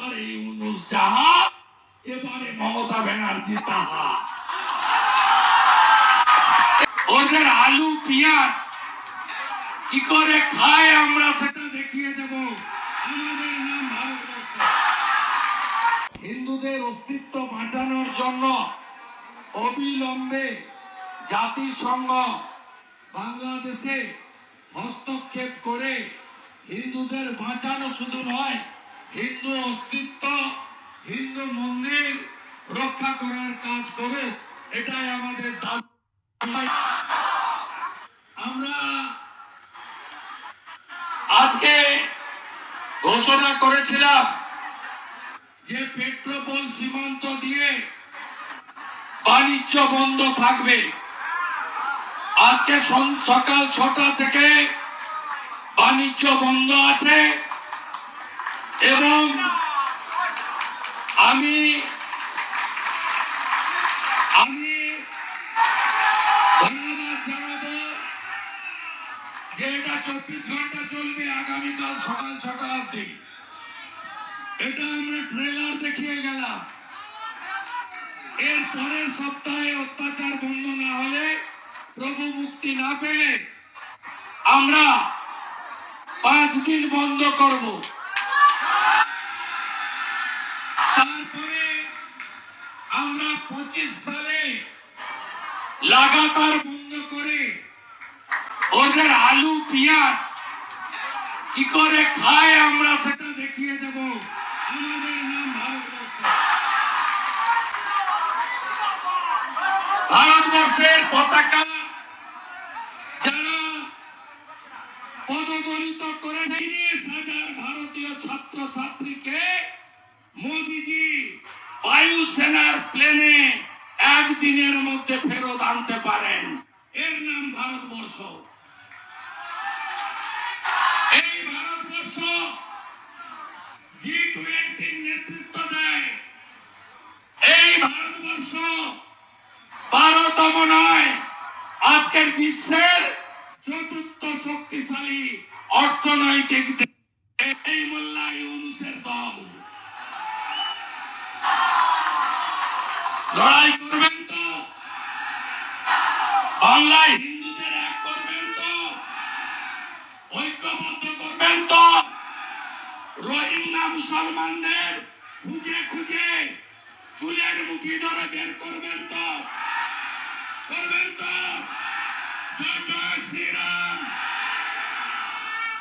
ওপারে ইউনুস যাহা, এবারে মমতা ব্যানার্জি তাহা। ওদের আলু, পেঁয়াজ, কি করে খায় আমরা সেটা দেখিয়ে দেব। আমাদের নাম ভারতবর্ষ। হিন্দুদের অস্তিত্ব বাঁচানোর জন্য অবিলম্বে জাতিসংঘ বাংলাদেশে হস্তক্ষেপ করে হিন্দুদের বাঁচানো শুধু নয় হিন্দু অস্তিত্ব, হিন্দু মন্দির রক্ষা করার কাজ করুক এটাই আমাদের আমরা আজকে ঘোষণা করেছিলাম যে পেট্রোপোল সীমান্ত দিয়ে বাণিজ্য বন্ধ থাকবে। আজকে সকাল ছটা থেকে বাণিজ্য বন্ধ আছে। এবং আমি আমি যে এটা চব্বিশ ঘণ্টা চলবে আগামীকাল সকাল ছটা অব্দি এটা আমরা ট্রেলার দেখিয়ে গেলাম। এর পরের সপ্তাহে অত্যাচার বন্ধ না হলে, প্রভু মুক্তি না পেলে আমরা পাঁচ দিন বন্ধ করব। সালে লাগাতার বন্ধ করে ওদের আলু, পেঁয়াজ কি করে খায় আমরা সেটা দেখিয়ে দেব। আমাদের নাম ভারতবর্ষ। ভারতবর্ষের পতাকা যারা করে তিরিশ ভারতীয় ছাত্র ছাত্রীকে এই ভারতবর্ষ জি টোয়েন্টির নেতৃত্ব দেয়। এই ভারতবর্ষ বারোতম নয়, আজকের বিশ্বের চতুর্থ শক্তিশালী অর্থনৈতিক এই মোল্লা ইউনুসের দল। লড়াই করবেন তো? বাংলায় মুসলমানদের খুঁজে খুঁজে চুলের মুঠি ধরে বের করবেন তো। করবেন তো। জয় জয় শ্রীরাম।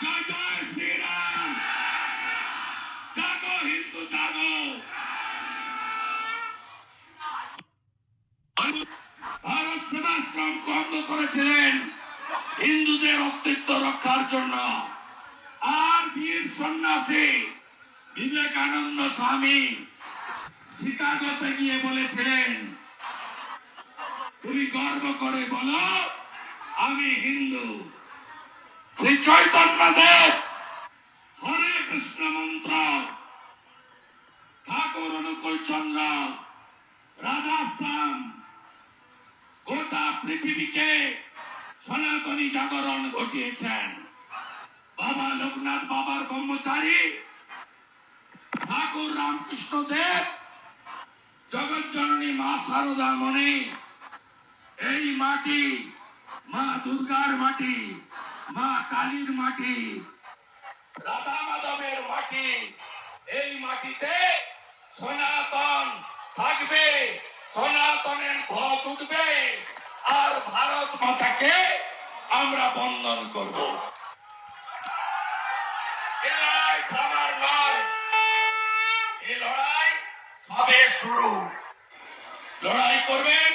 জয় জয় শ্রীরাম। জাগো হিন্দু, জাগো। ভারত সেবাশ্রম বন্ধ করেছিলেন হিন্দুদের অস্তিত্ব রক্ষার জন্য। আর বীর সন্ন্যাসী বিবেকানন্দ স্বামী শিকাগোতে গিয়ে বলেছিলেন, তুমি গর্ব করে বলো, আমি হিন্দু। শ্রী চৈতন্য দেব, হরে কৃষ্ণ মন্ত্র। ঠাকুর অনুকূল চন্দ্র, রাধা শ্যাম, গোটা পৃথিবীকে সনাতনী জাগরণ ঘটিয়েছেন। বাবা লোকনাথ বাবার ব্রহ্মচারী ঠাকুর রামকৃষ্ণ দেব, জগৎ জননী মা সারদা মণি, এই মাটি, মা দুর্গার মাটি, মা কালীর মাটি, রাধা মাধবের মাটি, এই মাটিতে সনাতন থাকবে, সনাতনের ধ্বজ উঠবে, আর ভারত মাতাকে আমরা বন্দন করব। এ লড়াই থামার নয় এ লড়াই সবে শুরু। লড়াই করবেন?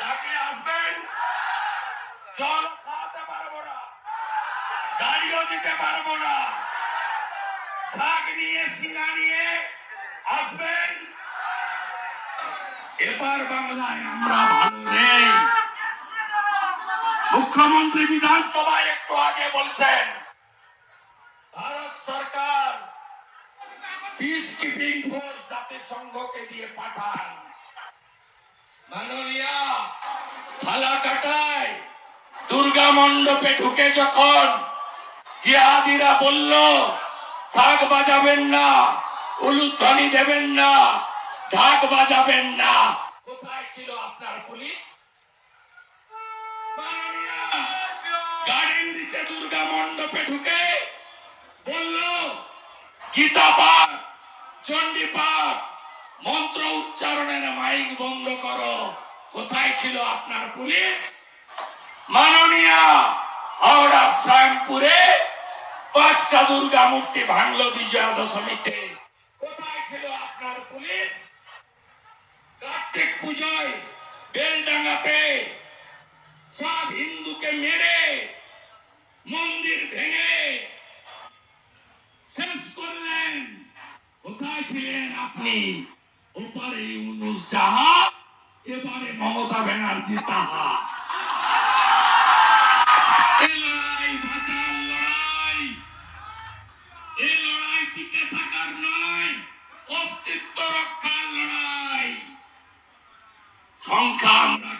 ডাকলে আসবেন? জল খাওয়াতে পারব না। গাড়িও দিতে পারব না। শাক নিয়ে সিনা নিয়ে আসবেন? এবার বাংলায় আমরা ভালো নেই। মুখ্যমন্ত্রী বিধানসভায় একটু আগে বলছেন, ভারত সরকার দিয়ে পাঠান। দুর্গা মণ্ডপে ঢুকে যখন জিহাদিরা বলল, শাক বাজাবেন না উলুধ্বনি দেবেন না, ঢাক বাজাবেন না। কোথায় ছিল আপনার পুলিশ? গাড়ির নিচে দুর্গা মণ্ডপে ঢুকে বলল, গীতা পাঠ পাঠ, মন্ত্র উচ্চারণের মাইক বন্ধ করো। কোথায় ছিল আপনার পুলিশ? মাননীয়া হাওড়া শ্যামপুরে পাঁচটা দুর্গা মূর্তি ভাঙলো বিজয়া দশমীতে কোথায় ছিল আপনার পুলিশ? কার্তিক পুজোয় বেলডাঙ্গাতে সব হিন্দুকে মেরে মন্দির ভেঙে কোথায় ছিলেন আপনি? ওপারে ইউনুস এবারে মমতা ব্যানার্জি তাহা। সংখ্যা আমরা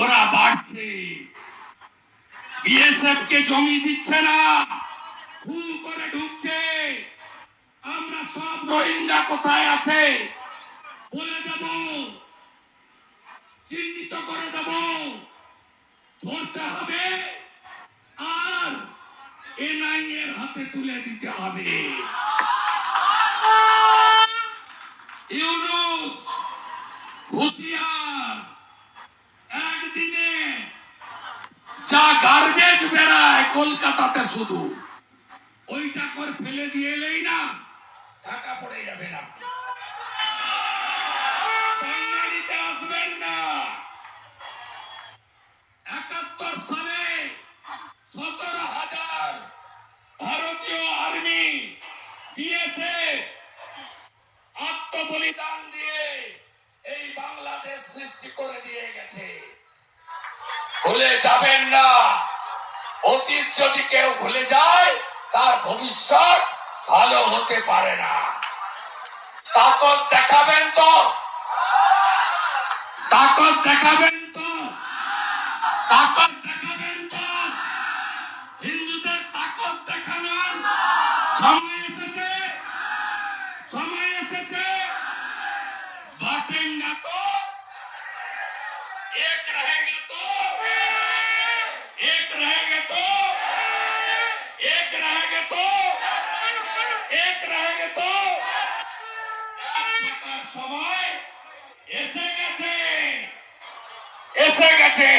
ওরা বাড়ছে। বিএসএফ কে জমি দিচ্ছে না করে ঢুকছে আমরা সব রোহিঙ্গা কোথায় আছে? বলে দেব। চিহ্নিত করে দেব। ধরতে হবে। আর এনআই এর হাতে তুলে দিতে হবে। ইউনুস, হুঁশিয়ার, একদিনে যা গার্বেজ বেড়ায় কলকাতাতে শুধু, ওইটা করে ফেলে দিয়ে এলেই না? ঢাকা পড়ে আপনি বাঙালিতে আসবেন না। একাত্তর সালে সতেরো হাজার ভারতীয় আর্মি বিএসএফ আত্মবলিদান দিয়ে এই বাংলাদেশ সৃষ্টি করে দিয়ে গেছে। ভুলে যাবেন না। অতীত যদি কেউ ভুলে যায় তার ভবিষ্যৎ ভালো হতে পারে না তাকত দেখাবেন তো তাকত দেখাবেন তো তাকত দেখাবেন তো হিন্দুদের তাকত দেখানোর সময় এসেছে সময় এসেছে बांटेंगे तो एक रहेंगे तो एक रहेंगे तो एक रहेंगे तो সময় এসে গেছে। এসে গেছে।